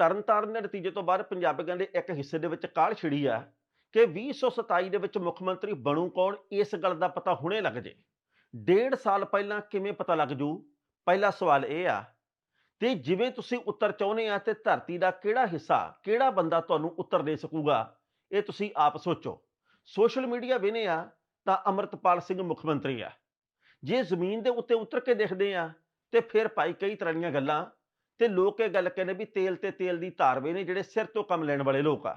ਤਰਨਤਾਰਨ ਦੇ ਨਤੀਜੇ ਤੋਂ ਬਾਅਦ ਪੰਜਾਬੀਆਂ ਦੇ ਇੱਕ ਹਿੱਸੇ ਦੇ ਵਿੱਚ ਕਾਲ ਛਿੜੀ ਆ ਕਿ 2027 ਦੇ ਵਿੱਚ ਮੁੱਖ ਮੰਤਰੀ ਬਣੂ ਕੌਣ, ਇਸ ਗੱਲ ਦਾ ਪਤਾ ਹੁਣੇ ਲੱਗ ਜੇ। ਡੇਢ ਸਾਲ ਪਹਿਲਾਂ ਕਿਵੇਂ ਪਤਾ ਲੱਗ ਜੂ? ਪਹਿਲਾ ਸਵਾਲ ਇਹ ਆ। ਤੇ ਜਿਵੇਂ ਤੁਸੀਂ ਉੱਤਰ ਚਾਹੁੰਦੇ ਆ ਤੇ ਧਰਤੀ ਦਾ ਕਿਹੜਾ ਹਿੱਸਾ, ਕਿਹੜਾ ਬੰਦਾ ਤੁਹਾਨੂੰ ਉੱਤਰ ਦੇ ਸਕੂਗਾ, ਇਹ ਤੁਸੀਂ ਆਪ ਸੋਚੋ। ਸੋਸ਼ਲ ਮੀਡੀਆ ਵਿਨੇ ਆ ਤਾਂ ਅਮਰਤਪਾਲ ਸਿੰਘ ਮੁੱਖ ਮੰਤਰੀ ਆ। ਜੇ ਜ਼ਮੀਨ ਦੇ ਉੱਤੇ ਉਤਰ ਕੇ ਦੇਖਦੇ ਆ ਤੇ ਫਿਰ ਭਾਈ ਕਈ ਤਰ੍ਹਾਂ ਦੀਆਂ ਗੱਲਾਂ ਤੇ ਲੋਕ ਇਹ ਗੱਲ ਕਹਿੰਦੇ ਵੀ ਤੇਲ ਤੇ ਤੇਲ ਦੀ ਧਾਰਵੇ ਨੇ ਜਿਹੜੇ ਸਿਰ ਤੋਂ ਕੰਮ ਲੈਣ ਵਾਲੇ ਲੋਕ ਆ।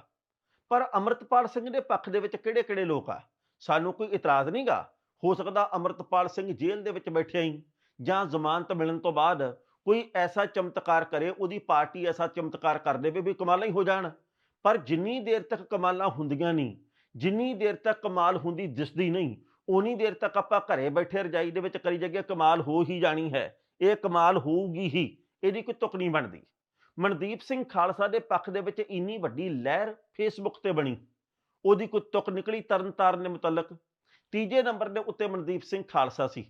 ਪਰ ਅਮਰਤਪਾਲ ਸਿੰਘ ਦੇ ਪੱਖ ਦੇ ਵਿੱਚ ਕਿਹੜੇ ਕਿਹੜੇ ਲੋਕ ਆ? ਸਾਨੂੰ ਕੋਈ ਇਤਰਾਜ਼ ਨਹੀਂਗਾ ਹੋ ਸਕਦਾ ਅਮਰਤਪਾਲ ਸਿੰਘ ਜੇਲ੍ਹ ਦੇ ਵਿੱਚ ਬੈਠਿਆ ਹੀ, ਜਾਂ ਜ਼ਮਾਨਤ ਮਿਲਣ ਤੋਂ ਬਾਅਦ ਕੋਈ ਐਸਾ ਚਮਤਕਾਰ ਕਰੇ, ਉਹਦੀ ਪਾਰਟੀ ਐਸਾ ਚਮਤਕਾਰ ਕਰ ਦੇਵੇ ਵੀ ਕਮਾਲਾਂ ਹੀ ਹੋ ਜਾਣ। ਪਰ ਜਿੰਨੀ ਦੇਰ ਤੱਕ ਕਮਾਲਾਂ ਹੁੰਦੀਆਂ ਨਹੀਂ, ਜਿੰਨੀ ਦੇਰ ਤੱਕ ਕਮਾਲ ਹੁੰਦੀ ਦਿਸਦੀ ਨਹੀਂ ਉਨੀ ਦੇਰ ਤੱਕ ਆਪਾਂ ਘਰੇ ਬੈਠੇ ਰਜਾਈ ਦੇ ਵਿੱਚ ਕਰੀ ਜਾਈਏ, ਕਮਾਲ ਹੋ ਹੀ ਜਾਣੀ ਹੈ। ਇਹ ਕਮਾਲ ਹੋਊਗੀ ਹੀ। ਇਹਦੀ ਕੋਈ ਤੁਕ ਨਹੀਂ ਬਣਦੀ। ਮਨਦੀਪ ਸਿੰਘ ਖਾਲਸਾ ਦੇ ਪੱਖ ਦੇ ਵਿੱਚ ਇੰਨੀ ਵੱਡੀ ਲਹਿਰ ਫੇਸਬੁੱਕ ਤੇ ਬਣੀ। ਉਹਦੀ ਕੋਈ ਤੁਕ ਨਿਕਲੀ ਤਰਨਤਾਰਨ ਦੇ ਮੁਤਲਕ। ਤੀਜੇ ਨੰਬਰ ਦੇ ਉੱਤੇ ਮਨਦੀਪ ਸਿੰਘ ਖਾਲਸਾ ਸੀ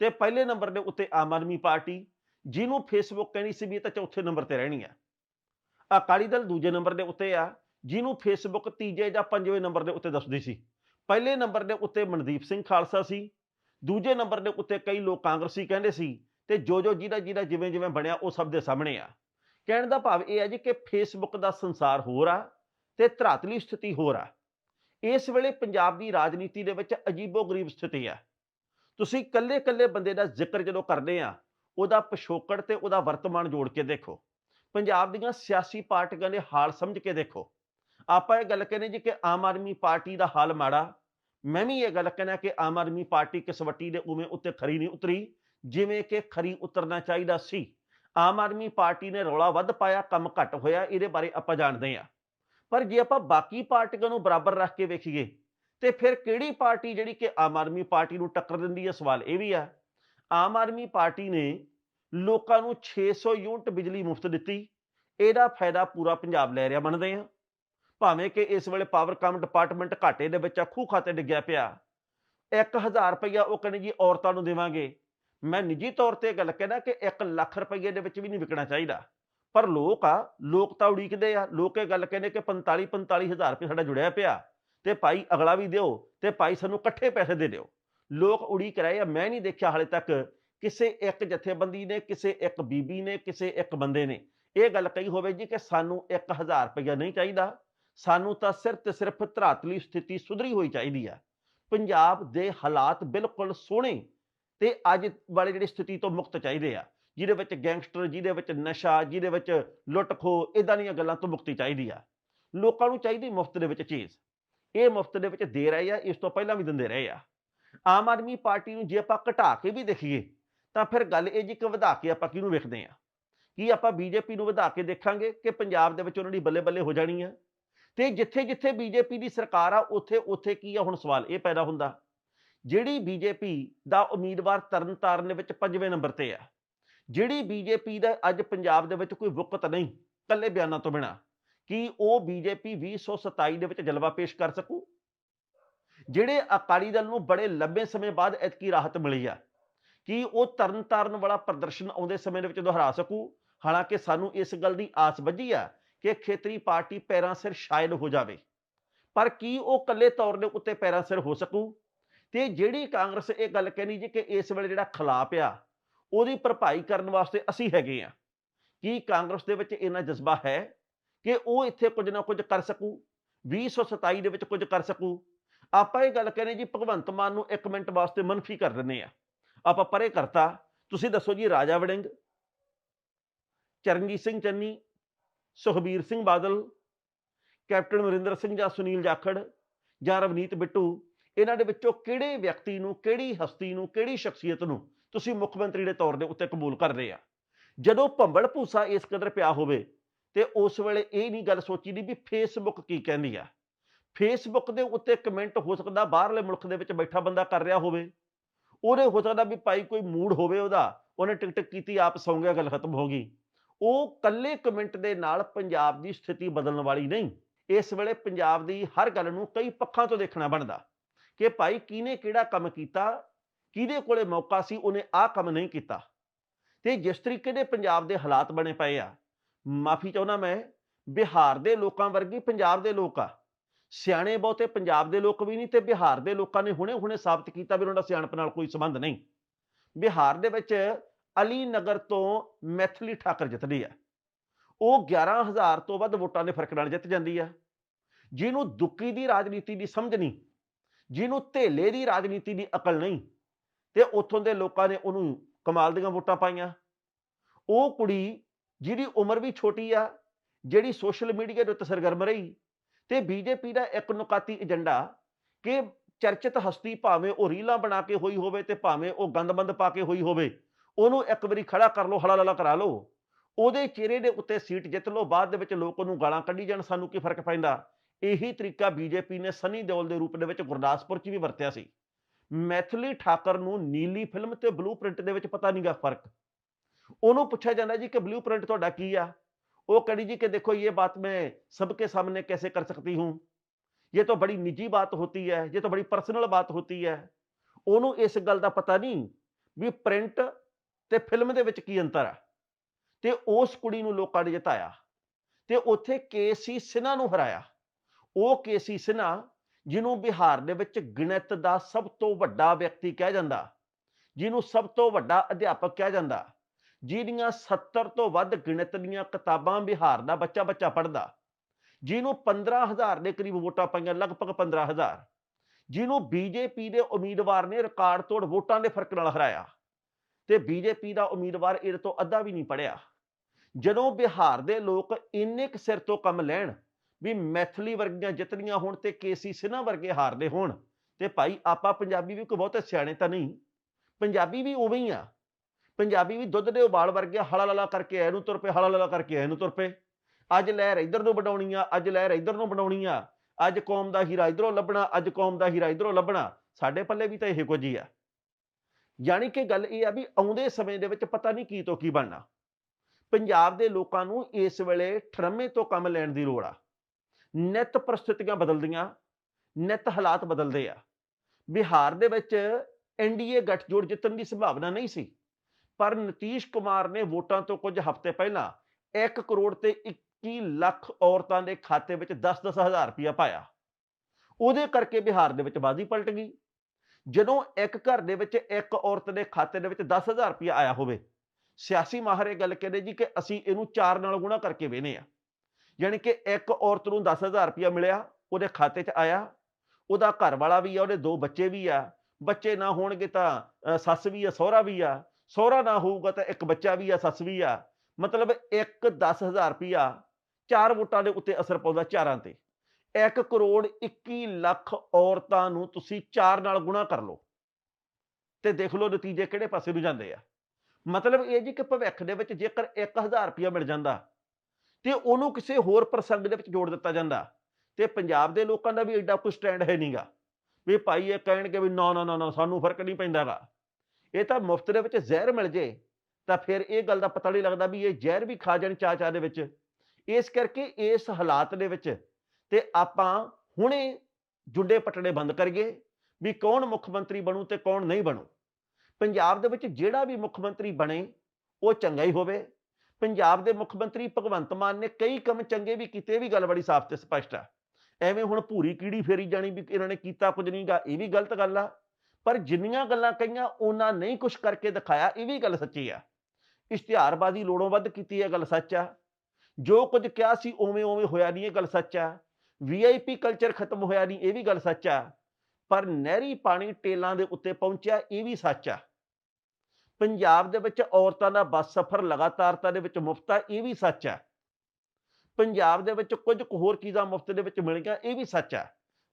ਤੇ ਪਹਿਲੇ ਨੰਬਰ ਦੇ ਉੱਤੇ ਆਮ ਆਦਮੀ ਪਾਰਟੀ, ਜਿਹਨੂੰ ਫੇਸਬੁੱਕ ਕਹਿੰਦੀ ਸੀ ਵੀ ਇਹ ਤਾਂ ਚੌਥੇ ਨੰਬਰ ਤੇ ਰਹਿਣੀ ਆ। ਅਕਾਲੀ ਦਲ ਦੂਜੇ ਨੰਬਰ ਦੇ ਉੱਤੇ ਆ, ਜਿਹਨੂੰ ਫੇਸਬੁੱਕ ਤੀਜੇ ਜਾਂ ਪੰਜਵੇਂ ਨੰਬਰ ਦੇ ਉੱਤੇ ਦੱਸਦੀ ਸੀ। ਪਹਿਲੇ ਨੰਬਰ ਦੇ ਉੱਤੇ ਮਨਦੀਪ ਸਿੰਘ ਖਾਲਸਾ ਸੀ। ਦੂਜੇ ਨੰਬਰ ਦੇ ਉੱਤੇ ਕਈ ਲੋਕ ਕਾਂਗਰਸੀ ਕਹਿੰਦੇ ਸੀ ਤੇ ਜੋ ਜੋ ਜਿਹਦਾ ਜਿਹਦਾ ਜਿਵੇਂ ਜਿਵੇਂ ਬਣਿਆ ਉਹ ਸਭ ਦੇ ਸਾਹਮਣੇ ਆ। ਕਹਿਣ ਦਾ ਭਾਵ ਇਹ ਹੈ ਜੀ ਕਿ ਫੇਸਬੁੱਕ ਦਾ ਸੰਸਾਰ ਹੋਰ ਆ ਤੇ ਧਰਾਤਲੀ ਸਥਿਤੀ ਹੋਰ ਆ। ਇਸ ਵੇਲੇ ਪੰਜਾਬ ਦੀ ਰਾਜਨੀਤੀ ਦੇ ਵਿੱਚ ਅਜੀਬੋ-ਗਰੀਬ ਸਥਿਤੀ ਆ। ਤੁਸੀਂ ਕੱਲੇ-ਕੱਲੇ ਬੰਦੇ ਦਾ ਜ਼ਿਕਰ ਜਦੋਂ ਕਰਦੇ ਆ, ਉਹਦਾ ਪਿਛੋਕੜ ਤੇ ਉਹਦਾ ਵਰਤਮਾਨ ਜੋੜ ਕੇ ਦੇਖੋ। ਪੰਜਾਬ ਦੀਆਂ ਸਿਆਸੀ ਪਾਰਟੀਆਂ ਦੇ ਹਾਲ ਸਮਝ ਕੇ ਦੇਖੋ। ਆਪਾਂ ਇਹ ਗੱਲ ਕਹਿੰਦੇ ਜੀ ਕਿ ਆਮ ਆਦਮੀ ਪਾਰਟੀ ਦਾ ਹਾਲ ਮਾੜਾ। ਮੈਂ ਵੀ ਇਹ ਗੱਲ ਕਹਿੰਦਾ ਕਿ ਆਮ ਆਦਮੀ ਪਾਰਟੀ ਕਿਸਵੱਟੀ ਦੇ ਉਵੇਂ ਉੱਤੇ ਖਰੀ ਨਹੀਂ ਉਤਰੀ। ਜਿਵੇਂ ਕਿ ਖਰੀ ਉਤਰਨਾ ਚਾਹੀਦਾ ਸੀ। ਆਮ ਆਦਮੀ ਪਾਰਟੀ ਨੇ ਰੌਲਾ ਵੱਧ ਪਾਇਆ, ਕੰਮ ਘੱਟ ਹੋਇਆ, ਇਹਦੇ ਬਾਰੇ ਆਪਾਂ ਜਾਣਦੇ ਹਾਂ। ਪਰ ਜੇ ਆਪਾਂ ਬਾਕੀ ਪਾਰਟੀਆਂ ਨੂੰ ਬਰਾਬਰ ਰੱਖ ਕੇ ਵੇਖੀਏ, ਤੇ ਫਿਰ ਕਿਹੜੀ ਪਾਰਟੀ ਜਿਹੜੀ ਕਿ ਆਮ ਆਦਮੀ ਪਾਰਟੀ ਨੂੰ ਟੱਕਰ ਦਿੰਦੀ ਹੈ, ਸਵਾਲ ਇਹ ਵੀ ਆ। ਆਮ ਆਦਮੀ ਪਾਰਟੀ ਨੇ ਲੋਕਾਂ ਨੂੰ 600 ਯੂਨਿਟ ਬਿਜਲੀ ਮੁਫਤ ਦਿੱਤੀ। ਇਹਦਾ ਫਾਇਦਾ ਪੂਰਾ ਪੰਜਾਬ ਲੈ ਰਿਹਾ ਮੰਨਦੇ ਆ ਭਾਵੇਂ ਕਿ ਇਸ ਵੇਲੇ ਪਾਵਰਕਾਮ ਡਿਪਾਰਟਮੈਂਟ ਘਾਟੇ ਦੇ ਵਿੱਚ ਆ ਖਾਤੇ ਡਿੱਗਿਆ ਪਿਆ। 1000 ਰੁਪਇਆ ਉਹ ਕਹਿੰਦੇ ਜੀ ਔਰਤਾਂ ਨੂੰ ਦੇਵਾਂਗੇ। ਮੈਂ ਨਿੱਜੀ ਤੌਰ ਤੇ ਗੱਲ ਕਹਿੰਦਾ ਕਿ 1 ਲੱਖ ਰੁਪਏ ਦੇ ਵਿੱਚ ਵੀ ਨਹੀਂ ਵਿਕਣਾ ਚਾਹੀਦਾ। ਪਰ ਲੋਕ ਆ, ਲੋਕ ਤਾਂ ਉਡੀਕਦੇ ਆ, ਲੋਕ ਇਹ ਗੱਲ ਕਹਿੰਦੇ ਕਿ 45 45000 ਰੁਪਏ ਸਾਡਾ ਜੁੜਿਆ ਪਿਆ। ਤੇ ਭਾਈ ਅਗਲਾ ਵੀ ਦਿਓ ਤੇ ਭਾਈ ਸਾਨੂੰ ਇਕੱਠੇ ਪੈਸੇ ਦੇ ਦਿਓ। ਲੋਕ ਉਡੀਕ ਰਹੇ ਆ, ਮੈਂ ਨਹੀਂ ਦੇਖਿਆ ਹਾਲੇ ਤੱਕ ਕਿਸੇ ਇੱਕ ਜਥੇਬੰਦੀ ਨੇ, ਕਿਸੇ ਇੱਕ ਬੀਬੀ ਨੇ, ਕਿਸੇ ਇੱਕ ਬੰਦੇ ਨੇ ਇਹ ਗੱਲ ਕਹੀ ਹੋਵੇ ਜੀ ਕਿ ਸਾਨੂੰ 1000 ਰੁਪਇਆ ਨਹੀਂ ਚਾਹੀਦਾ। ਸਾਨੂੰ ਤਾਂ ਸਿਰਫ ਤੇ ਸਿਰਫ ਧਰਾਤਲੀ ਸਥਿਤੀ ਸੁਧਰੀ ਹੋਈ ਚਾਹੀਦੀ ਆ। ਪੰਜਾਬ ਦੇ ਹਾਲਾਤ ਬਿਲਕੁਲ ਸੋਹਣੇ ਤੇ ਅੱਜ ਵਾਲੇ ਜਿਹੜੇ ਸਥਿਤੀ ਤੋਂ ਮੁਕਤ ਚਾਹੀਦੇ ਆ, ਜਿਹਦੇ ਵਿੱਚ ਗੈਂਗਸਟਰ, ਜਿਹਦੇ ਵਿੱਚ ਨਸ਼ਾ, ਜਿਹਦੇ ਵਿੱਚ ਲੁੱਟ ਖੋ ਇਦਾਂ ਦੀਆਂ ਗੱਲਾਂ ਤੋਂ ਮੁਕਤੀ ਚਾਹੀਦੀ ਆ। ਲੋਕਾਂ ਨੂੰ ਚਾਹੀਦੀ ਮੁਫਤ ਦੇ ਵਿੱਚ ਚੀਜ਼। ਇਹ ਮੁਫਤ ਦੇ ਵਿੱਚ ਦੇ ਰਹੇ ਆ, ਇਸ ਤੋਂ ਪਹਿਲਾਂ ਵੀ ਦਿੰਦੇ ਰਹੇ ਆ। ਆਮ ਆਦਮੀ ਪਾਰਟੀ ਨੂੰ ਜੇ ਆਪਾਂ ਘਟਾ ਕੇ ਵੀ ਦੇਖੀਏ, ਤਾਂ ਫਿਰ ਗੱਲ ਇਹ ਜੀ ਕਿ ਵਧਾ ਕੇ ਆਪਾਂ ਕਿਹਨੂੰ ਵੇਖਦੇ ਆ? ਕੀ ਆਪਾਂ ਬੀਜੇਪੀ ਨੂੰ ਵਧਾ ਕੇ ਦੇਖਾਂਗੇ ਕਿ ਪੰਜਾਬ ਦੇ ਵਿੱਚ ਉਹਨਾਂ ਦੀ ਬੱਲੇ ਬੱਲੇ ਹੋ ਜਾਣੀ ਆ? ਤੇ ਜਿੱਥੇ ਜਿੱਥੇ ਬੀਜੇਪੀ ਦੀ ਸਰਕਾਰ ਆ ਉੱਥੇ ਉੱਥੇ ਕੀ ਆ ਹੁਣ ਸਵਾਲ ਇਹ ਪੈਦਾ ਹੁੰਦਾ। ਜਿਹੜੀ ਬੀਜੇਪੀ ਦਾ ਉਮੀਦਵਾਰ ਤਰਨਤਾਰਨ ਦੇ ਵਿੱਚ ਪੰਜਵੇਂ ਨੰਬਰ ਤੇ ਆ, ਜਿਹੜੀ ਬੀਜੇਪੀ ਦਾ ਅੱਜ ਪੰਜਾਬ ਦੇ ਵਿੱਚ ਕੋਈ ਵਕਤ ਨਹੀਂ ਕੱਲੇ ਬਿਆਨਾਂ ਤੋਂ ਬਿਨਾ, ਕੀ ਉਹ ਬੀਜੇਪੀ 2027 ਦੇ ਵਿੱਚ ਜਲਵਾ ਪੇਸ਼ ਕਰ ਸਕੂ? ਜਿਹੜੇ ਅਕਾਲੀ ਦਲ ਨੂੰ ਬੜੇ ਲੰਬੇ ਸਮੇਂ ਬਾਅਦ ਇਤਕੀ ਰਾਹਤ ਮਿਲੀ ਆ, ਕੀ ਉਹ ਤਰਨਤਾਰਨ ਵਾਲਾ ਪ੍ਰਦਰਸ਼ਨ ਆਉਂਦੇ ਸਮੇਂ ਦੇ ਵਿੱਚ ਦੁਹਰਾ ਸਕੂ? ਹਾਲਾਂਕਿ ਸਾਨੂੰ ਇਸ ਗੱਲ ਦੀ ਆਸ ਵੱਜੀ ਆ ਕਿ ਖੇਤਰੀ ਪਾਰਟੀ ਪੈਰਾਂ ਸਿਰ ਸ਼ਾਇਦ ਹੋ ਜਾਵੇ, ਪਰ ਕੀ ਉਹ ਕੱਲੇ ਤੌਰ ਦੇ ਉੱਤੇ ਪੈਰਾਂ ਸਿਰ ਹੋ ਸਕੂ? ਤੇ ਜਿਹੜੀ ਕਾਂਗਰਸ ਇਹ ਗੱਲ ਕਹਿੰਦੀ ਜੀ ਕਿ ਇਸ ਵੇਲੇ ਜਿਹੜਾ ਖਿਲਾਫ ਆ, ਉਹਦੀ ਭਰਪਾਈ ਕਰਨ ਵਾਸਤੇ ਅਸੀਂ ਹੈਗੇ ਆ। ਕੀ ਕਾਂਗਰਸ ਦੇ ਵਿੱਚ ਇੰਨਾ ਜਜ਼ਬਾ ਹੈ ਕਿ ਉਹ ਇੱਥੇ ਕੁਝ ਨਾ ਕੁਝ ਕਰ ਸਕੂ? 2027 ਦੇ ਵਿੱਚ ਕੁਝ ਕਰ ਸਕੂ? ਆਪਾਂ ਇਹ ਗੱਲ ਕਹਿੰਦੇ ਜੀ, ਭਗਵੰਤ ਮਾਨ ਨੂੰ 1 ਮਿੰਟ ਵਾਸਤੇ ਮਨਫੀ ਕਰ ਦਿੰਨੇ ਆ। ਆਪਾਂ ਪਰੇ ਕਰਤਾ। ਤੁਸੀਂ ਦੱਸੋ ਜੀ, ਰਾਜਾ ਵੜਿੰਗ, ਚਰਨਜੀਤ ਸਿੰਘ ਚੰਨੀ, ਸੁਖਬੀਰ ਸਿੰਘ ਬਾਦਲ, ਕੈਪਟਨ ਅਮਰਿੰਦਰ ਸਿੰਘ ਜਾਂ ਸੁਨੀਲ ਜਾਖੜ ਜਾਂ ਰਵਨੀਤ ਬਿੱਟੂ ਇਹਨਾਂ ਦੇ ਵਿੱਚੋਂ ਕਿਹੜੇ ਵਿਅਕਤੀ ਨੂੰ, ਕਿਹੜੀ ਹਸਤੀ ਨੂੰ, ਕਿਹੜੀ ਸ਼ਖਸੀਅਤ ਨੂੰ ਤੁਸੀਂ ਮੁੱਖ ਮੰਤਰੀ ਦੇ ਤੌਰ ਦੇ ਉੱਤੇ ਕਬੂਲ ਕਰ ਰਹੇ ਆ? ਜਦੋਂ ਭੰਬੜ ਭੂਸਾ ਇਸ ਕਦਰ ਪਿਆ ਹੋਵੇ, ਤੇ ਉਸ ਵੇਲੇ ਇਹ ਨਹੀਂ ਗੱਲ ਸੋਚੀ ਦੀ ਵੀ ਫੇਸਬੁੱਕ ਕੀ ਕਹਿੰਦੀ ਆ? ਫੇਸਬੁੱਕ ਦੇ ਉੱਤੇ ਕਮੈਂਟ ਹੋ ਸਕਦਾ ਬਾਹਰਲੇ ਮੁਲਕ ਦੇ ਵਿੱਚ ਬੈਠਾ ਬੰਦਾ ਕਰ ਰਿਹਾ ਹੋਵੇ। ਉਹਦੇ ਹੋ ਸਕਦਾ ਵੀ ਭਾਈ ਕੋਈ ਮੂਡ ਹੋਵੇ ਉਹਦਾ, ਉਹਨੇ ਟਿਕ ਟਿਕ ਕੀਤੀ, ਆਪ ਸੌਂ ਗਿਆ, ਗੱਲ ਖਤਮ ਹੋ ਗਈ। ਉਹ ਕੱਲੇ ਕਮੈਂਟ ਦੇ ਨਾਲ ਪੰਜਾਬ ਦੀ ਸਥਿਤੀ ਬਦਲਣ ਵਾਲੀ ਨਹੀਂ। ਇਸ ਵੇਲੇ ਪੰਜਾਬ ਦੀ ਹਰ ਗੱਲ ਨੂੰ ਕਈ ਪੱਖਾਂ ਤੋਂ ਦੇਖਣਾ ਬਣਦਾ। ਕਿ ਭਾਈ ਕਿਹਨੇ ਕਿਹੜਾ ਕੰਮ ਕੀਤਾ, ਕਿਹਦੇ ਕੋਲੇ ਮੌਕਾ ਸੀ, ਉਹਨੇ ਆਹ ਕੰਮ ਨਹੀਂ ਕੀਤਾ। ਤੇ ਜਿਸ ਤਰੀਕੇ ਦੇ ਪੰਜਾਬ ਦੇ ਹਾਲਾਤ ਬਣੇ ਪਏ ਆ, ਮਾਫੀ ਚਾਹੁੰਦਾ ਮੈਂ, ਬਿਹਾਰ ਦੇ ਲੋਕਾਂ ਵਰਗੀ ਪੰਜਾਬ ਦੇ ਲੋਕ ਆ। ਸਿਆਣੇ ਬਹੁਤੇ ਪੰਜਾਬ ਦੇ ਲੋਕ ਵੀ ਨਹੀਂ ਤੇ ਬਿਹਾਰ ਦੇ ਲੋਕਾਂ ਨੇ ਹੁਣੇ-ਹੁਣੇ ਸਾਬਤ ਕੀਤਾ ਵੀ ਉਹਨਾਂ ਦਾ ਸਿਆਣਪ ਨਾਲ ਕੋਈ ਸੰਬੰਧ ਨਹੀਂ। ਬਿਹਾਰ ਦੇ ਵਿੱਚ ਅਲੀ ਨਗਰ ਤੋਂ ਮੈਥਲੀ ਠਾਕਰ ਜਿੱਤਦੀ ਆ। ਉਹ 11000 ਤੋਂ ਵੱਧ ਵੋਟਾਂ ਦੇ ਫ਼ਰਕ ਨਾਲ ਜਿੱਤ ਜਾਂਦੀ ਆ। ਜਿਹਨੂੰ ਦੁੱਕੀ ਦੀ ਰਾਜਨੀਤੀ ਦੀ ਸਮਝ ਨਹੀਂ ਜਿਹਨੂੰ ਧੇਲੇ ਦੀ ਰਾਜਨੀਤੀ ਦੀ ਅਕਲ ਨਹੀਂ ਤੇ ਉੱਥੋਂ ਦੇ ਲੋਕਾਂ ਨੇ ਉਹਨੂੰ ਕਮਾਲ ਦੀਆਂ ਵੋਟਾਂ ਪਾਈਆਂ। ਉਹ ਕੁੜੀ ਜਿਹਦੀ ਉਮਰ ਵੀ ਛੋਟੀ ਆ, ਜਿਹੜੀ ਸੋਸ਼ਲ ਮੀਡੀਆ ਦੇ ਉੱਤੇ ਸਰਗਰਮ ਰਹੀ ਤੇ ਬੀਜੇਪੀ ਦਾ ਇੱਕ ਨੁਕਾਤੀ ਏਜੰਡਾ ਕਿ ਚਰਚਿਤ ਹਸਤੀ ਭਾਵੇਂ ਉਹ ਰੀਲਾਂ ਬਣਾ ਕੇ ਹੋਈ ਹੋਵੇ ਤੇ ਭਾਵੇਂ ਉਹ ਗੰਦਬੰਦ ਪਾ ਕੇ ਹੋਈ ਹੋਵੇ, ਉਹਨੂੰ ਇੱਕ ਵਾਰੀ ਖੜਾ ਕਰ ਲਓ ਹਲਾ ਲਲਾ ਕਰਾ ਲਓ। ਉਹਦੇ ਚਿਹਰੇ ਦੇ ਉੱਤੇ ਸੀਟ ਜਿੱਤ ਲਓ, ਬਾਅਦ ਦੇ ਵਿੱਚ ਲੋਕ ਉਹਨੂੰ ਗਾਲਾਂ ਕੱਢੀ ਜਾਣ, ਸਾਨੂੰ ਕੀ ਫ਼ਰਕ ਪੈਂਦਾ? ਇਹੀ ਤਰੀਕਾ ਬੀਜੇਪੀ ਨੇ ਸਨੀ ਦਿਓਲ ਦੇ ਰੂਪ ਦੇ ਵਿੱਚ ਗੁਰਦਾਸਪੁਰ 'ਚ ਵੀ ਵਰਤਿਆ ਸੀ। ਮੈਥਲੀ ਠਾਕਰ ਨੂੰ ਨੀਲੀ ਫਿਲਮ ਤੇ ਬਲੂਪ੍ਰਿੰਟ ਦੇ ਵਿੱਚ ਪਤਾ ਨਹੀਂਗਾ ਫ਼ਰਕ। ਉਹਨੂੰ ਪੁੱਛਿਆ ਜਾਂਦਾ ਜੀ ਕਿ ਬਲੂ ਪ੍ਰਿੰਟ ਤੁਹਾਡਾ ਕੀ ਆ? ਉਹ ਕਹਿੰਦੀ ਜੀ ਕਿ ਦੇਖੋ ਇਹ ਬਾਤ ਮੈਂ ਸਭ ਕੇ ਸਾਹਮਣੇ ਕੈਸੇ ਕਰ ਸਕਤੀ ਹੂੰ? ਇਹ ਤਾਂ ਬੜੀ ਨਿੱਜੀ ਬਾਤ ਹੋਤੀ ਹੈ, ਇਹ ਤਾਂ ਬੜੀ ਪਰਸਨਲ ਬਾਤ ਹੋਤੀ ਹੈ। ਉਹਨੂੰ ਇਸ ਗੱਲ ਦਾ ਪਤਾ ਨਹੀਂ ਵੀ ਪ੍ਰਿੰਟ ਤੇ ਫਿਲਮ ਦੇ ਵਿੱਚ ਕੀ ਅੰਤਰ ਹੈ ਤੇ ਉਸ ਕੁੜੀ ਨੂੰ ਲੋਕਾਂ ਨੇ ਜਿਤਾਇਆ। ਤੇ ਉੱਥੇ ਕੇਸੀ ਸਿਨਾ ਨੂੰ ਹਰਾਇਆ। ਉਹ ਕੇਸੀ ਸਿਨਾ ਜਿਹਨੂੰ ਬਿਹਾਰ ਦੇ ਵਿੱਚ ਗਣਿਤ ਦਾ ਸਭ ਤੋਂ ਵੱਡਾ ਵਿਅਕਤੀ ਕਿਹਾ ਜਾਂਦਾ, ਜਿਹਨੂੰ ਸਭ ਤੋਂ ਵੱਡਾ ਅਧਿਆਪਕ ਕਿਹਾ ਜਾਂਦਾ, ਜਿਹਦੀਆਂ 70 ਤੋਂ ਵੱਧ ਗਣਿਤ ਦੀਆਂ ਕਿਤਾਬਾਂ ਬਿਹਾਰ ਦਾ ਬੱਚਾ ਬੱਚਾ ਪੜ੍ਹਦਾ, ਜਿਹਨੂੰ 15000 ਦੇ ਕਰੀਬ ਵੋਟਾਂ ਪਾਈਆਂ, ਲਗਭਗ 15000 ਜਿਹਨੂੰ ਬੀਜੇਪੀ ਦੇ ਉਮੀਦਵਾਰ ਨੇ ਰਿਕਾਰਡ ਤੋੜ ਵੋਟਾਂ ਦੇ ਫ਼ਰਕ ਨਾਲ ਹਰਾਇਆ ਤੇ ਬੀਜੇਪੀ ਦਾ ਉਮੀਦਵਾਰ ਇਹਦੇ ਤੋਂ ਅੱਧਾ ਵੀ ਨਹੀਂ ਪੜਿਆ ਜਦੋਂ ਬਿਹਾਰ ਦੇ ਲੋਕ ਇੰਨੇ ਕੁ ਸਿਰ ਤੋਂ ਕੰਮ ਲੈਣ ਵੀ ਮੈਥਲੀ ਵਰਗੀਆਂ ਜਿੱਤਣੀਆਂ ਹੋਣ ਤੇ ਕੇਸੀ ਸਿਨਾ ਵਰਗੇ ਹਾਰਦੇ ਹੋਣ। ਤੇ ਭਾਈ ਆਪਾਂ ਪੰਜਾਬੀ ਵੀ ਕੋਈ ਬਹੁਤੇ ਸਿਆਣੇ ਤਾਂ ਨਹੀਂ। ਪੰਜਾਬੀ ਵੀ ਉਵੇਂ ਹੀ ਆ। ਪੰਜਾਬੀ ਵੀ ਦੁੱਧ ਦੇ ਉਬਾਲ ਵਰਗੇ ਹਲਾ ਲਲਾ ਕਰਕੇ ਐ ਨੂੰ ਤੁਰ ਪਏ ਹਲਾ ਲਲਾ ਕਰਕੇ ਐ ਨੂੰ ਤੁਰ ਪਏ। ਅੱਜ ਲਹਿਰ ਇੱਧਰ ਨੂੰ ਬਣਾਉਣੀ ਆ, ਅੱਜ ਲਹਿਰ ਇੱਧਰ ਨੂੰ ਬਣਾਉਣੀ ਆ। ਅੱਜ ਕੌਮ ਦਾ ਹੀਰਾ ਇੱਧਰੋਂ ਲੱਭਣਾ, ਅੱਜ ਕੌਮ ਦਾ ਹੀਰਾ ਇੱਧਰੋਂ ਲੱਭਣਾ। ਸਾਡੇ ਪੱਲੇ ਵੀ ਤਾਂ ਇਹ ਕੁਝ ਹੀ ਆ। ਯਾਨੀ ਕਿ ਗੱਲ ਇਹ ਆ ਵੀ ਆਉਂਦੇ ਸਮੇਂ ਦੇ ਵਿੱਚ ਪਤਾ ਨਹੀਂ ਕੀ ਤੋਂ ਕੀ ਬਣਨਾ। ਪੰਜਾਬ ਦੇ ਲੋਕਾਂ ਨੂੰ ਇਸ ਵੇਲੇ ਠਰਮੇ ਤੋਂ ਕੰਮ ਲੈਣ ਦੀ ਲੋੜ ਆ। ਨਿਤ ਪ੍ਰਸਥਿਤੀਆਂ ਬਦਲਦੀਆਂ, ਨਿਤ ਹਾਲਾਤ ਬਦਲਦੇ ਆ। ਬਿਹਾਰ ਦੇ ਵਿੱਚ ਐਨਡੀਏ ਗੱਠਜੋੜ ਜਿੱਤਣ ਦੀ ਸੰਭਾਵਨਾ ਨਹੀਂ ਸੀ, ਪਰ ਨਤੀਸ਼ ਕੁਮਾਰ ਨੇ ਵੋਟਾਂ ਤੋਂ ਕੁਝ ਹਫ਼ਤੇ ਪਹਿਲਾਂ 1 ਕਰੋੜ ਤੇ 21 ਲੱਖ ਔਰਤਾਂ ਦੇ ਖਾਤੇ ਵਿੱਚ 10-10 ਹਜ਼ਾਰ ਰੁਪਇਆ ਪਾਇਆ। ਉਹਦੇ ਕਰਕੇ ਬਿਹਾਰ ਦੇ ਵਿੱਚ ਬਾਜ਼ੀ ਪਲਟ ਗਈ। ਜਦੋਂ ਇੱਕ ਘਰ ਦੇ ਵਿੱਚ ਇੱਕ ਔਰਤ ਦੇ ਖਾਤੇ ਦੇ ਵਿੱਚ 10000 ਰੁਪਇਆ ਆਇਆ ਹੋਵੇ, ਸਿਆਸੀ ਮਾਹਰ ਇਹ ਗੱਲ ਕਹਿੰਦੇ ਜੀ ਕਿ ਅਸੀਂ ਇਹਨੂੰ 4 ਨਾਲ ਗੁਣਾ ਕਰਕੇ ਵੇਨੇ ਆ। ਯਾਨੀ ਕਿ ਇੱਕ ਔਰਤ ਨੂੰ 10000 ਰੁਪਇਆ ਮਿਲਿਆ, ਉਹਦੇ ਖਾਤੇ 'ਚ ਆਇਆ, ਉਹਦਾ ਘਰ ਵਾਲਾ ਵੀ ਆ, ਉਹਦੇ ਦੋ ਬੱਚੇ ਵੀ ਆ, ਬੱਚੇ ਨਾ ਹੋਣਗੇ ਤਾਂ ਸੱਸ ਵੀ ਆ, ਸਹੁਰਾ ਵੀ ਆ, ਸਹੁਰਾ ਨਾ ਹੋਊਗਾ ਤਾਂ ਇੱਕ ਬੱਚਾ ਵੀ ਆ, ਸੱਸ ਵੀ ਆ, ਮਤਲਬ ਇੱਕ 10000 ਰੁਪਇਆ ਚਾਰ ਵੋਟਾਂ ਦੇ ਉੱਤੇ ਅਸਰ ਪਾਉਂਦਾ ਚਾਰਾਂ ਤੇ। 1 ਕਰੋੜ 21 ਲੱਖ ਔਰਤਾਂ ਨੂੰ ਤੁਸੀਂ ਚਾਰ ਨਾਲ ਗੁਣਾ ਕਰ ਲਓ ਤੇ ਦੇਖ ਲਓ ਨਤੀਜੇ ਕਿਹੜੇ ਪਾਸੇ ਨੂੰ ਜਾਂਦੇ ਆ। ਮਤਲਬ ਇਹ ਜੀ ਕਿ ਭਵਿੱਖ ਦੇ ਵਿੱਚ ਜੇਕਰ 1000 ਰੁਪਇਆ ਮਿਲ ਜਾਂਦਾ ਤੇ ਉਹਨੂੰ ਕਿਸੇ ਹੋਰ ਪ੍ਰਸੰਗ ਦੇ ਵਿੱਚ ਜੋੜ ਦਿੱਤਾ ਜਾਂਦਾ। ਤੇ ਪੰਜਾਬ ਦੇ ਲੋਕਾਂ ਦਾ ਵੀ ਐਡਾ ਕੋਈ ਸਟੈਂਡ ਹੈ ਨਹੀਂਗਾ ਵੀ ਭਾਈ ਇਹ ਕਹਿਣਗੇ ਵੀ ਨਾ ਨਾ ਨਾ ਸਾਨੂੰ ਫ਼ਰਕ ਨਹੀਂ ਪੈਂਦਾਗਾ ਇਹ ਤਾਂ ਮੁਫਤ ਦੇ ਵਿੱਚ ਜ਼ਹਿਰ ਮਿਲ ਜੇ, ਤਾਂ ਫਿਰ ਇਹ ਗੱਲ ਦਾ ਪਤਾ ਨਹੀਂ ਲੱਗਦਾ ਵੀ ਇਹ ਜ਼ਹਿਰ ਵੀ ਖਾ ਜਾਣ ਚਾਹ ਚਾਹ ਦੇ ਵਿੱਚ। ਇਸ ਕਰਕੇ ਇਸ ਹਾਲਾਤ ਦੇ ਵਿੱਚ ਤੇ ਆਪਾਂ ਹੁਣੇ ਜੁੰਡੇ ਪਟੜੇ ਬੰਦ ਕਰੀਏ ਵੀ ਕੌਣ ਮੁੱਖ ਮੰਤਰੀ ਬਣੂ ਤੇ ਕੌਣ ਨਹੀਂ ਬਣੂ। ਪੰਜਾਬ ਦੇ ਵਿੱਚ ਜਿਹੜਾ ਵੀ ਮੁੱਖ ਮੰਤਰੀ ਬਣੇ, ਉਹ ਚੰਗਾ ਹੀ ਹੋਵੇ। ਪੰਜਾਬ ਦੇ ਮੁੱਖ ਮੰਤਰੀ ਭਗਵੰਤ ਮਾਨ ਨੇ ਕਈ ਕੰਮ ਚੰਗੇ ਵੀ ਕੀਤੇ, ਇਹ ਵੀ ਗੱਲ ਬੜੀ ਸਾਫ਼ ਤੇ ਸਪਸ਼ਟ ਆ। ਐਵੇਂ ਹੁਣ ਭੂਰੀ ਕੀੜੀ ਫੇਰੀ ਜਾਣੀ ਵੀ ਇਹਨਾਂ ਨੇ ਕੀਤਾ ਕੁਝ ਨਹੀਂਗਾ ਇਹ ਵੀ ਗਲਤ ਗੱਲ ਆ। ਪਰ ਜਿੰਨੀਆਂ ਗੱਲਾਂ ਕਹੀਆਂ, ਉਹਨਾਂ ਨਹੀਂ ਕੁਝ ਕਰਕੇ ਦਿਖਾਇਆ, ਇਹ ਵੀ ਗੱਲ ਸੱਚੀ ਆ। ਇਸ਼ਤਿਹਾਰਬਾਜ਼ੀ ਲੋੜੋਂ ਵੱਧ ਕੀਤੀ ਹੈ ਗੱਲ ਸੱਚ ਆ। ਜੋ ਕੁਝ ਕਿਹਾ ਸੀ, ਉਵੇਂ ਉਵੇਂ ਹੋਇਆ ਨਹੀਂ, ਇਹ ਗੱਲ ਸੱਚ ਆ। ਵੀਆਈਪੀ ਕਲਚਰ ਖਤਮ ਹੋਇਆ ਨਹੀਂ, ਇਹ ਵੀ ਗੱਲ ਸੱਚ ਆ। ਪਰ ਨਹਿਰੀ ਪਾਣੀ ਟੇਲਾਂ ਦੇ ਉੱਤੇ ਪਹੁੰਚਿਆ, ਇਹ ਵੀ ਸੱਚ ਆ। ਪੰਜਾਬ ਦੇ ਵਿੱਚ ਔਰਤਾਂ ਦਾ ਬੱਸ ਸਫ਼ਰ ਲਗਾਤਾਰਤਾ ਦੇ ਵਿੱਚ ਮੁਫਤ ਆ, ਇਹ ਵੀ ਸੱਚ ਹੈ ਪੰਜਾਬ ਦੇ ਵਿੱਚ ਕੁਝ ਕੁ ਹੋਰ ਚੀਜ਼ਾਂ ਮੁਫਤ ਦੇ ਵਿੱਚ ਮਿਲ ਗਈਆਂ, ਇਹ ਵੀ ਸੱਚ ਹੈ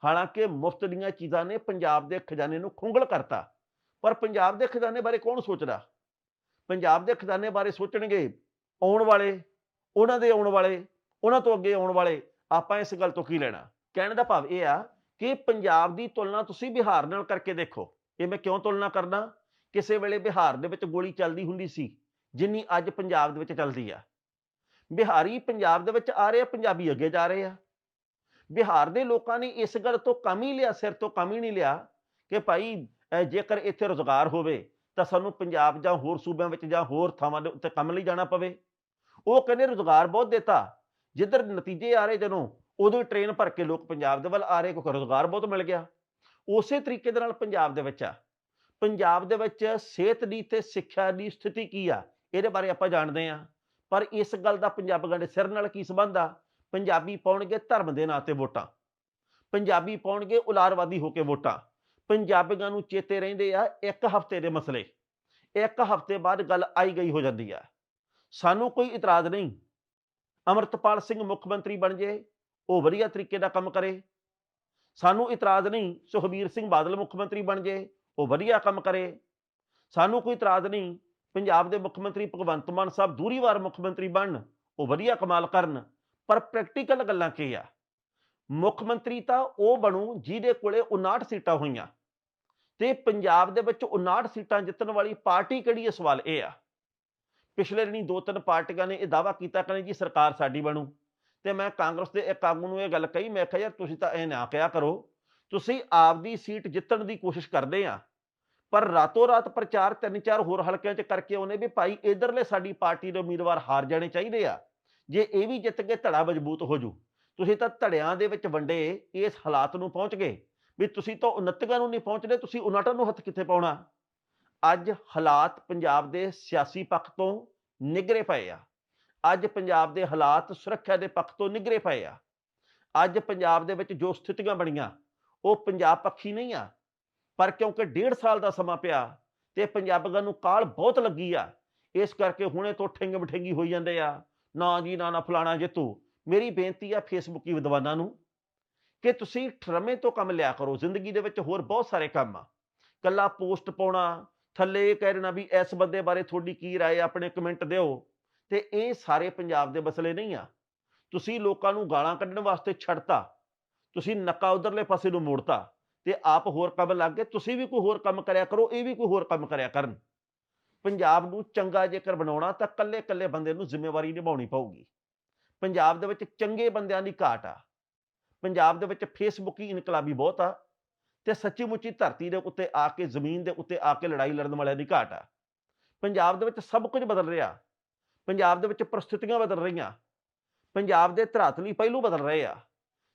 ਹਾਲਾਂਕਿ ਮੁਫਤ ਦੀਆਂ ਚੀਜ਼ਾਂ ਨੇ ਪੰਜਾਬ ਦੇ ਖਜ਼ਾਨੇ ਨੂੰ ਖੁੰਗਲ ਕਰਤਾ, ਪਰ ਪੰਜਾਬ ਦੇ ਖਜ਼ਾਨੇ ਬਾਰੇ ਕੌਣ ਸੋਚਦਾ? ਪੰਜਾਬ ਦੇ ਖਜ਼ਾਨੇ ਬਾਰੇ ਸੋਚਣਗੇ ਆਉਣ ਵਾਲੇ, ਉਹਨਾਂ ਦੇ ਆਉਣ ਵਾਲੇ, ਉਹਨਾਂ ਤੋਂ ਅੱਗੇ ਆਉਣ ਵਾਲੇ, ਆਪਾਂ ਇਸ ਗੱਲ ਤੋਂ ਕੀ ਲੈਣਾ? ਕਹਿਣ ਦਾ ਭਾਵ ਇਹ ਆ ਕਿ ਪੰਜਾਬ ਦੀ ਤੁਲਨਾ ਤੁਸੀਂ ਬਿਹਾਰ ਨਾਲ ਕਰਕੇ ਦੇਖੋ। ਇਹ ਮੈਂ ਕਿਉਂ ਤੁਲਨਾ ਕਰਨਾ ਕਿਸੇ ਵੇਲੇ ਬਿਹਾਰ ਦੇ ਵਿੱਚ ਗੋਲੀ ਚੱਲਦੀ ਹੁੰਦੀ ਸੀ, ਜਿੰਨੀ ਅੱਜ ਪੰਜਾਬ ਦੇ ਵਿੱਚ ਚੱਲਦੀ ਆ। ਬਿਹਾਰੀ ਪੰਜਾਬ ਦੇ ਵਿੱਚ ਆ ਰਹੇ ਆ, ਪੰਜਾਬੀ ਅੱਗੇ ਜਾ ਰਹੇ ਆ। ਬਿਹਾਰ ਦੇ ਲੋਕਾਂ ਨੇ ਇਸ ਗੱਲ ਤੋਂ ਕੰਮ ਹੀ ਲਿਆ, ਸਿਰ ਤੋਂ ਕੰਮ ਹੀ ਨਹੀਂ ਲਿਆ ਕਿ ਭਾਈ ਜੇਕਰ ਇੱਥੇ ਰੋਜ਼ਗਾਰ ਹੋਵੇ ਤਾਂ ਸਾਨੂੰ ਪੰਜਾਬ ਜਾਂ ਹੋਰ ਸੂਬਿਆਂ ਵਿੱਚ ਜਾਂ ਹੋਰ ਥਾਵਾਂ ਦੇ ਉੱਤੇ ਕੰਮ ਲਈ ਜਾਣਾ ਪਵੇ। ਉਹ ਕਹਿੰਦੇ ਰੁਜ਼ਗਾਰ ਬਹੁਤ ਦਿੱਤਾ। ਜਿੱਧਰ ਨਤੀਜੇ ਆ ਰਹੇ ਜਦੋਂ, ਉਦੋਂ ਹੀ ਟ੍ਰੇਨ ਭਰ ਕੇ ਲੋਕ ਪੰਜਾਬ ਦੇ ਵੱਲ ਆ ਰਹੇ, ਕਿਉਂਕਿ ਰੁਜ਼ਗਾਰ ਬਹੁਤ ਮਿਲ ਗਿਆ। ਉਸੇ ਤਰੀਕੇ ਦੇ ਨਾਲ ਪੰਜਾਬ ਦੇ ਵਿੱਚ ਆ। ਪੰਜਾਬ ਦੇ ਵਿੱਚ ਸਿਹਤ ਦੀ ਤੇ ਸਿੱਖਿਆ ਦੀ ਸਥਿਤੀ ਕੀ ਆ? ਇਹਦੇ ਬਾਰੇ ਆਪਾਂ ਜਾਣਦੇ ਆ ਪਰ ਇਸ ਗੱਲ ਦਾ ਪੰਜਾਬੀਆਂ ਦੇ ਸਿਰ ਨਾਲ ਕੀ ਸੰਬੰਧ ਆ? ਪੰਜਾਬੀ ਪਾਉਣਗੇ ਧਰਮ ਦੇ ਨਾਂ ਤੇ ਵੋਟਾਂ। ਪੰਜਾਬੀ ਪਾਉਣਗੇ ਉਲਾਰਵਾਦੀ ਹੋ ਕੇ ਵੋਟਾਂ। ਪੰਜਾਬੀਆਂ ਨੂੰ ਚੇਤੇ ਰਹਿੰਦੇ ਆ ਇੱਕ ਹਫ਼ਤੇ ਦੇ ਮਸਲੇ। ਇੱਕ ਹਫ਼ਤੇ ਬਾਅਦ ਗੱਲ ਆਈ ਗਈ ਹੋ ਜਾਂਦੀ ਆ। ਸਾਨੂੰ ਕੋਈ ਇਤਰਾਜ਼ ਨਹੀਂ। ਅਮਰਤਪਾਲ ਸਿੰਘ ਮੁੱਖ ਮੰਤਰੀ ਬਣ ਜੇ, ਉਹ ਵਧੀਆ ਤਰੀਕੇ ਦਾ ਕੰਮ ਕਰੇ। ਸਾਨੂੰ ਇਤਰਾਜ਼ ਨਹੀਂ। ਸੁਖਬੀਰ ਸਿੰਘ ਬਾਦਲ ਮੁੱਖ ਮੰਤਰੀ ਬਣ ਜੇ ਉਹ ਵਧੀਆ ਕੰਮ ਕਰੇ। ਸਾਨੂੰ ਕੋਈ ਇਤਰਾਜ਼ ਨਹੀਂ, ਪੰਜਾਬ ਦੇ ਮੁੱਖ ਮੰਤਰੀ ਭਗਵੰਤ ਮਾਨ ਸਾਹਿਬ ਦੂਰੀ ਵਾਰ ਮੁੱਖ ਮੰਤਰੀ ਬਣਨ, ਉਹ ਵਧੀਆ ਕਮਾਲ ਕਰਨ। ਪਰ ਪ੍ਰੈਕਟੀਕਲ ਗੱਲਾਂ ਕੀ ਆ? ਮੁੱਖ ਮੰਤਰੀ ਤਾਂ ਉਹ ਬਣੂ ਜਿਹਦੇ ਕੋਲੇ 59 ਸੀਟਾਂ ਹੋਈਆਂ। ਤੇ ਪੰਜਾਬ ਦੇ ਵਿੱਚ 59 ਸੀਟਾਂ ਜਿੱਤਣ ਵਾਲੀ ਪਾਰਟੀ ਕਿਹੜੀ ਹੈ ਸਵਾਲ ਇਹ ਆ। ਪਿਛਲੇ ਦਿਨੀ ਦੋ ਤਿੰਨ ਪਾਰਟੀਆਂ ਨੇ ਇਹ ਦਾਵਾ ਕੀਤਾ ਕਿ ਜੀ ਸਰਕਾਰ ਸਾਡੀ ਬਣੂ। ਤੇ ਮੈਂ ਕਾਂਗਰਸ ਦੇ ਇੱਕ ਆਗੂ ਨੂੰ ਇਹ ਗੱਲ ਕਹੀ, ਮੈਂ ਕਿਹਾ, ਯਾਰ ਤੁਸੀਂ ਤਾਂ ਇਹ ਨਾ ਕਿਹਾ ਕਰੋ। ਤੁਸੀਂ ਆਪਦੀ ਸੀਟ ਜਿੱਤਣ ਦੀ ਕੋਸ਼ਿਸ਼ ਕਰਦੇ ਆ, ਪਰ ਰਾਤੋਂ ਰਾਤ ਪ੍ਰਚਾਰ ਤਿੰਨ ਚਾਰ ਹੋਰ ਹਲਕਿਆਂ 'ਚ ਕਰਕੇ ਉਹਨੇ ਵੀ ਭਾਈ ਇਧਰਲੇ ਸਾਡੀ ਪਾਰਟੀ ਦੇ ਉਮੀਦਵਾਰ ਹਾਰ ਜਾਣੇ ਚਾਹੀਦੇ ਆ। ਜੇ ਇਹ ਵੀ ਜਿੱਤ ਕੇ ਧੜਾ ਮਜ਼ਬੂਤ ਹੋ ਜੂ, ਤੁਸੀਂ ਤਾਂ ਧੜਿਆਂ ਦੇ ਵਿੱਚ ਵੰਡੇ ਇਸ ਹਾਲਾਤ ਨੂੰ ਪਹੁੰਚ ਗਏ ਵੀ ਤੁਸੀਂ ਤਾਂ ਉਨੱਤੀਆਂ ਨੂੰ ਨਹੀਂ ਪਹੁੰਚਦੇ, ਤੁਸੀਂ ਉਨਾਟਾਂ ਨੂੰ ਹੱਥ ਕਿੱਥੇ ਪਾਉਣਾ? ਅੱਜ ਹਾਲਾਤ ਪੰਜਾਬ ਦੇ ਸਿਆਸੀ ਪੱਖ ਤੋਂ ਨਿਗਰੇ ਪਏ ਆ। ਅੱਜ ਪੰਜਾਬ ਦੇ ਹਾਲਾਤ ਸੁਰੱਖਿਆ ਦੇ ਪੱਖ ਤੋਂ ਨਿਗਰੇ ਪਏ ਆ। ਅੱਜ ਪੰਜਾਬ ਦੇ ਵਿੱਚ ਜੋ ਸਥਿਤੀਆਂ ਬਣੀਆਂ ਉਹ ਪੰਜਾਬ ਪੱਖੀ ਨਹੀਂ ਆ ਪਰ ਕਿਉਂਕਿ ਡੇਢ ਸਾਲ ਦਾ ਸਮਾਂ ਪਿਆ ਤੇ ਪੰਜਾਬੀਆਂ ਨੂੰ ਕਾਲ ਬਹੁਤ ਲੱਗੀ ਆ ਇਸ ਕਰਕੇ ਹੁਣੇ ਤੋਂ ਠਿੰਗ ਬਠਿੰਗੀ ਹੋਈ ਜਾਂਦੇ ਆ ਨਾ ਜੀ ਨਾ ਨਾ ਫਲਾਣਾ ਜਿੱਤੂ ਮੇਰੀ ਬੇਨਤੀ ਆ ਫੇਸਬੁੱਕੀ ਵਿਦਵਾਨਾਂ ਨੂੰ ਕਿ ਤੁਸੀਂ ਠਰਮੇ ਤੋਂ ਕੰਮ ਲਿਆ ਕਰੋ ਜ਼ਿੰਦਗੀ ਦੇ ਵਿੱਚ ਹੋਰ ਬਹੁਤ ਸਾਰੇ ਕੰਮ ਆ ਕੱਲਾ ਪੋਸਟ ਪਾਉਣਾ ਥੱਲੇ ਇਹ ਕਹਿ ਦੇਣਾ ਵੀ ਇਸ ਬੰਦੇ ਬਾਰੇ ਤੁਹਾਡੀ ਕੀ رائے ਆਪਣੇ ਕਮੈਂਟ ਦਿਓ ਤੇ ਇਹ ਸਾਰੇ ਪੰਜਾਬ ਦੇ ਮਸਲੇ ਨਹੀਂ ਆ ਤੁਸੀਂ ਲੋਕਾਂ ਨੂੰ ਗਾਲਾਂ ਕੱਢਣ ਵਾਸਤੇ ਛੱਡਤਾ ਤੁਸੀਂ ਨੱਕਾ ਉਧਰਲੇ ਪਾਸੇ ਨੂੰ ਮੋੜਤਾ ਤੇ ਆਪ ਹੋਰ ਕੰਮ ਲੱਗ ਗਏ, ਤੁਸੀਂ ਵੀ ਕੋਈ ਹੋਰ ਕੰਮ ਕਰਿਆ ਕਰੋ, ਇਹ ਵੀ ਕੋਈ ਹੋਰ ਕੰਮ ਕਰਿਆ ਕਰਨ। ਪੰਜਾਬ ਨੂੰ ਚੰਗਾ ਜੇਕਰ ਬਣਾਉਣਾ ਤਾਂ ਕੱਲੇ-ਕੱਲੇ ਬੰਦੇ ਨੂੰ ਜ਼ਿੰਮੇਵਾਰੀ ਨਿਭਾਉਣੀ ਪਊਗੀ। ਪੰਜਾਬ ਦੇ ਵਿੱਚ ਚੰਗੇ ਬੰਦਿਆਂ ਦੀ ਘਾਟ ਆ। ਪੰਜਾਬ ਦੇ ਵਿੱਚ ਫੇਸਬੁੱਕੀ ਇਨਕਲਾਬੀ ਬਹੁਤ ਆ ਤੇ ਸੱਚੀ ਮੁੱਚੀ ਧਰਤੀ ਦੇ ਉੱਤੇ ਆ ਕੇ, ਜ਼ਮੀਨ ਦੇ ਉੱਤੇ ਆ ਕੇ ਲੜਾਈ ਲੜਨ ਵਾਲਿਆਂ ਦੀ ਘਾਟ ਆ। ਪੰਜਾਬ ਦੇ ਵਿੱਚ ਸਭ ਕੁਝ ਬਦਲ ਰਿਹਾ। ਪੰਜਾਬ ਦੇ ਵਿੱਚ ਪ੍ਰਸਥਿਤੀਆਂ ਬਦਲ ਰਹੀਆਂ। ਪੰਜਾਬ ਦੇ ਧਰਾਤਲੀ ਪਹਿਲੂ ਬਦਲ ਰਹੇ ਆ।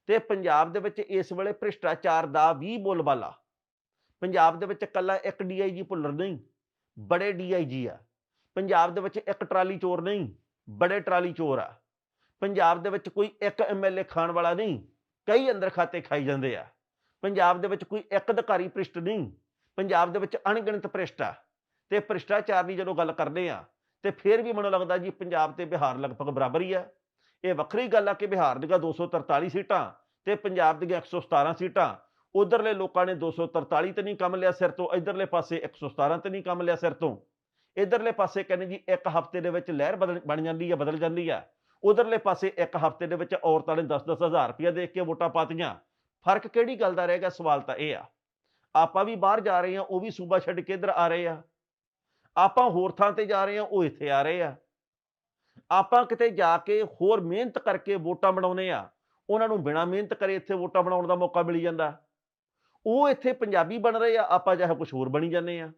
ਤੇ ਪੰਜਾਬ ਦੇ ਵਿੱਚ ਇਸ ਵੇਲੇ ਭ੍ਰਿਸ਼ਟਾਚਾਰ ਦਾ ਵੀ ਬੋਲਬਾਲਾ ਪੰਜਾਬ ਦੇ ਵਿੱਚ ਇਕੱਲਾ ਇੱਕ ਡੀਆਈਜੀ ਭੁੱਲਰ ਨਹੀਂ, ਬੜੇ ਡੀਆਈਜੀ ਆ। ਪੰਜਾਬ ਦੇ ਵਿੱਚ ਇੱਕ ਟਰਾਲੀ ਚੋਰ ਨਹੀਂ, ਬੜੇ ਟਰਾਲੀ ਚੋਰ ਆ। ਪੰਜਾਬ ਦੇ ਵਿੱਚ ਕੋਈ ਇੱਕ ਐਮਐਲਏ ਖਾਣ ਵਾਲਾ ਨਹੀਂ, ਕਈ ਅੰਦਰ ਖਾਤੇ ਖਾਈ ਜਾਂਦੇ ਆ। ਪੰਜਾਬ ਦੇ ਵਿੱਚ ਕੋਈ ਇੱਕ ਅਧਿਕਾਰੀ ਭ੍ਰਿਸ਼ਟ ਨਹੀਂ, ਪੰਜਾਬ ਦੇ ਵਿੱਚ ਅਣਗਿਣਤ ਭ੍ਰਿਸ਼ਟ ਆ। ਤੇ ਭ੍ਰਿਸ਼ਟਾਚਾਰ ਦੀ ਜਦੋਂ ਗੱਲ ਕਰਦੇ ਆ, ਤੇ ਫਿਰ ਵੀ ਮੈਨੂੰ ਲੱਗਦਾ ਜੀ ਪੰਜਾਬ ਤੇ ਬਿਹਾਰ ਲਗਭਗ ਬਰਾਬਰ ਹੀ ਆ। ਇਹ ਵੱਖਰੀ ਗੱਲ ਆ ਕਿ ਬਿਹਾਰ ਦੀਆਂ 243 ਸੀਟਾਂ ਤੇ ਪੰਜਾਬ ਦੀਆਂ 117 ਸੀਟਾਂ, ਉਧਰਲੇ ਲੋਕਾਂ ਨੇ 243 ਤੇ ਨਹੀਂ ਕੰਮ ਲਿਆ ਸਿਰ ਤੋਂ, ਇਧਰਲੇ ਪਾਸੇ 117 ਤੇ ਨਹੀਂ ਕੰਮ ਲਿਆ ਸਿਰ ਤੋਂ। ਇਧਰਲੇ ਪਾਸੇ ਕਹਿੰਦੇ ਜੀ ਇੱਕ ਹਫ਼ਤੇ ਦੇ ਵਿੱਚ ਲਹਿਰ ਬਦਲ, ਬਣ ਜਾਂਦੀ ਆ, ਬਦਲ ਜਾਂਦੀ ਆ। ਉਧਰਲੇ ਪਾਸੇ ਇੱਕ ਹਫ਼ਤੇ ਦੇ ਵਿੱਚ ਔਰਤਾਂ ਨੇ 10-10 ਹਜ਼ਾਰ ਰੁਪਇਆ ਦੇ ਕੇ ਵੋਟਾਂ ਪਾਤੀਆਂ। ਫ਼ਰਕ ਕਿਹੜੀ ਗੱਲ ਦਾ ਰਹੇਗਾ ਸਵਾਲ ਤਾਂ ਇਹ ਆ। ਆਪਾਂ ਵੀ ਬਾਹਰ ਜਾ ਰਹੇ ਹਾਂ, ਉਹ ਵੀ ਸੂਬਾ ਛੱਡ ਕੇ ਇੱਧਰ ਆ ਰਹੇ ਆ। ਆਪਾਂ ਹੋਰ ਥਾਂ ਤੇ ਜਾ ਰਹੇ ਹਾਂ, ਉਹ ਇੱਥੇ ਆ ਰਹੇ ਆ। ਆਪਾਂ ਕਿਤੇ ਜਾ ਕੇ ਹੋਰ ਮਿਹਨਤ ਕਰਕੇ ਵੋਟਾਂ ਬਣਾਉਨੇ ਆ ਉਹਨਾਂ ਨੂੰ ਬਿਨਾਂ ਮਿਹਨਤ ਕਰੇ ਇੱਥੇ ਵੋਟਾਂ ਬਣਾਉਣ ਦਾ ਮੌਕਾ ਮਿਲ ਜਾਂਦਾ। ਉਹ ਇੱਥੇ ਪੰਜਾਬੀ ਬਣ ਰਹੇ ਆ, ਆਪਾਂ ਚਾਹੇ ਕੁਝ ਹੋਰ ਬਣੀ ਜਾਂਦੇ ਆ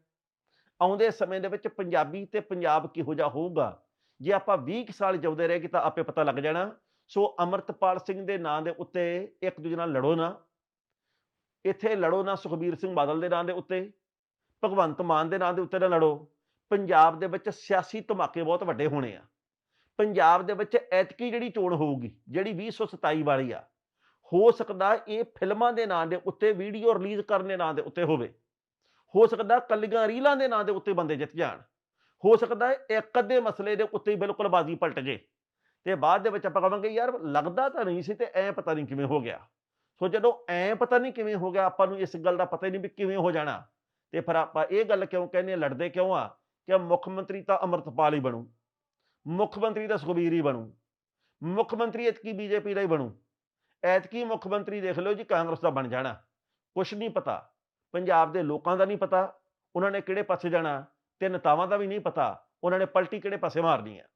ਆਉਂਦੇ ਸਮੇਂ ਦੇ ਵਿੱਚ ਪੰਜਾਬੀ ਤੇ ਪੰਜਾਬ ਕਿਹੋ ਜਿਹਾ ਹੋਊਗਾ? ਜੇ ਆਪਾਂ 20 ਕੁ ਸਾਲ ਜਿਉਂਦੇ ਰਹੇਗੇ ਤਾਂ ਆਪੇ ਪਤਾ ਲੱਗ ਜਾਣਾ। ਸੋ ਅਮਰਤਪਾਲ ਸਿੰਘ ਦੇ ਨਾਂ ਦੇ ਉੱਤੇ ਇੱਕ ਦੂਜੇ ਨਾਲ ਲੜੋ ਨਾ। ਇੱਥੇ ਲੜੋ ਨਾ ਸੁਖਬੀਰ ਸਿੰਘ ਬਾਦਲ ਦੇ ਨਾਂ ਦੇ ਉੱਤੇ, ਭਗਵੰਤ ਮਾਨ ਦੇ ਨਾਂ ਦੇ ਉੱਤੇ ਨਾ ਲੜੋ। ਪੰਜਾਬ ਦੇ ਵਿੱਚ ਸਿਆਸੀ ਧਮਾਕੇ ਬਹੁਤ ਵੱਡੇ ਹੋਣੇ ਆ। ਪੰਜਾਬ ਦੇ ਵਿੱਚ ਐਤਕੀ ਜਿਹੜੀ ਚੋਣ ਹੋਊਗੀ ਜਿਹੜੀ 2027 ਵਾਲੀ ਆ ਹੋ ਸਕਦਾ ਇਹ ਫਿਲਮਾਂ ਦੇ ਨਾਂ ਦੇ ਉੱਤੇ ਵੀਡੀਓ ਰਿਲੀਜ਼ ਕਰਨ ਦੇ ਨਾਂ ਦੇ ਉੱਤੇ ਹੋਵੇ। ਹੋ ਸਕਦਾ ਕੱਲੀਆਂ ਰੀਲਾਂ ਦੇ ਨਾਂ ਦੇ ਉੱਤੇ ਬੰਦੇ ਜਿੱਤ ਜਾਣ। ਹੋ ਸਕਦਾ ਇੱਕ ਅੱਧੇ ਮਸਲੇ ਦੇ ਉੱਤੇ ਹੀ ਬਿਲਕੁਲ ਬਾਜ਼ੀ ਪਲਟ ਜੇ। ਤੇ ਬਾਅਦ ਦੇ ਵਿੱਚ ਆਪਾਂ ਕਹਾਂਗੇ ਯਾਰ ਲੱਗਦਾ ਤਾਂ ਨਹੀਂ ਸੀ ਤੇ ਐ ਪਤਾ ਨਹੀਂ ਕਿਵੇਂ ਹੋ ਗਿਆ। ਸੋ ਜਦੋਂ ਐ ਪਤਾ ਨਹੀਂ ਕਿਵੇਂ ਹੋ ਗਿਆ ਆਪਾਂ ਨੂੰ ਇਸ ਗੱਲ ਦਾ ਪਤਾ ਹੀ ਨਹੀਂ ਵੀ ਕਿਵੇਂ ਹੋ ਜਾਣਾ। ਤੇ ਫਿਰ ਆਪਾਂ ਇਹ ਗੱਲ ਕਿਉਂ ਕਹਿੰਦੇ ਹਾਂ, ਲੜਦੇ ਕਿਉਂ ਆ ਕਿ ਮੁੱਖ ਮੰਤਰੀ ਤਾਂ ਅਮਰਤਪਾਲ ਹੀ ਬਣੂ। ਮੁੱਖ ਮੰਤਰੀ ਤਾਂ ਸੁਖਬੀਰ ਹੀ ਬਣੂ। ਮੁੱਖ ਮੰਤਰੀ ਐਤਕੀ ਬੀਜੇਪੀ ਦਾ ਹੀ ਬਣੂ। ਐਤਕੀ ਮੁੱਖ ਮੰਤਰੀ ਦੇਖ ਲਓ ਜੀ, ਕਾਂਗਰਸ ਦਾ ਬਣ ਜਾਣਾ। ਕੁਛ ਨਹੀਂ ਪਤਾ। ਪੰਜਾਬ ਦੇ ਲੋਕਾਂ ਦਾ ਨਹੀਂ ਪਤਾ। ਉਹਨਾਂ ਨੇ ਕਿਹੜੇ ਪਾਸੇ ਜਾਣਾ? ਤੇ ਨੇਤਾਵਾਂ ਦਾ ਵੀ ਨਹੀਂ ਪਤਾ। ਉਹਨਾਂ ਨੇ ਪਲਟੀ ਕਿਹੜੇ ਪਾਸੇ ਮਾਰਨੀ ਹੈ